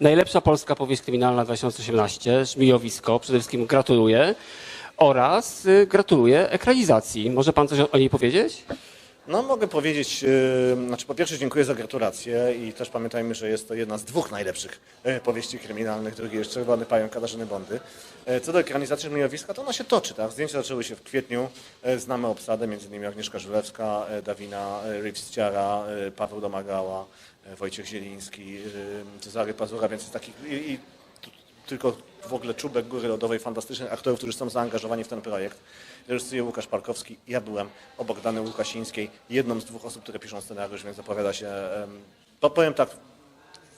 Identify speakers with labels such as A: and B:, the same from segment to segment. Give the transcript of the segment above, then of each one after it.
A: Najlepsza polska powieść kryminalna 2018, Żmijowisko. Przede wszystkim gratuluję. Oraz y, gratuluję ekranizacji. Może pan coś o, o niej powiedzieć?
B: No mogę powiedzieć, yy, znaczy po pierwsze dziękuję za gratulacje i też pamiętajmy, że jest to jedna z dwóch najlepszych yy, powieści kryminalnych, drugi jest Czerwony Pająk Katarzyny Bondy. Yy, co do ekranizacji Żmijowiska, to ona się toczy, tak? Zdjęcia zaczęły się w kwietniu, yy, znamy obsadę, innymi Agnieszka Żulewska, yy, Dawina Rivs-Ciara, yy, Paweł Domagała, Wojciech Zieliński, Cezary Pazura, więc jest tylko w ogóle czubek góry lodowej fantastycznych aktorów, którzy są zaangażowani w ten projekt. Reżyseruje Łukasz Parkowski, ja byłem obok Dany Łukasińskiej, jedną z dwóch osób, które piszą scenariusz, więc zapowiada się, to powiem tak,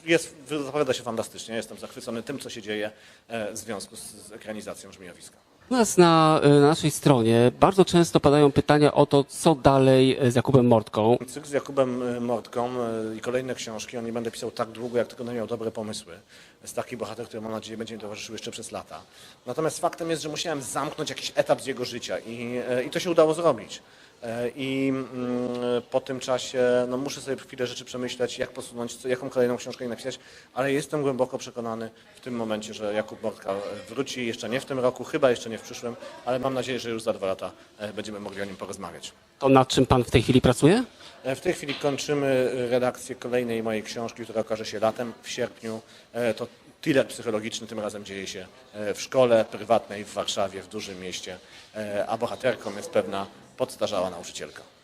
B: jest, zapowiada się fantastycznie. Jestem zachwycony tym, co się dzieje e, w związku z, z ekranizacją Żmijowiska.
A: U nas na, y, na naszej stronie bardzo często padają pytania o to, co dalej y, z Jakubem Mortką.
B: Cykl z Jakubem Mortką e, i kolejne książki, on nie będę pisał tak długo, jak tylko będę miał dobre pomysły. Jest taki bohater, który mam nadzieję będzie mi towarzyszył jeszcze przez lata. Natomiast faktem jest, że musiałem zamknąć jakiś etap z jego życia i, i to się udało zrobić. E, I mm, po tym czasie no, muszę sobie chwilę rzeczy przemyśleć, jak posunąć, co, jaką kolejną książkę napisać, ale jestem głęboko przekonany w tym momencie, że Jakub Mortka wróci jeszcze nie w tym roku, chyba jeszcze nie w przyszłym, ale mam nadzieję, że już za dwa lata e, będziemy mogli o nim porozmawiać.
A: To nad czym pan w tej chwili pracuje?
B: E, W tej chwili kończymy redakcję kolejnej mojej książki, która okaże się latem, w sierpniu. To thriller psychologiczny tym razem dzieje się w szkole prywatnej w Warszawie, w dużym mieście, a bohaterką jest pewna podstarzała nauczycielka.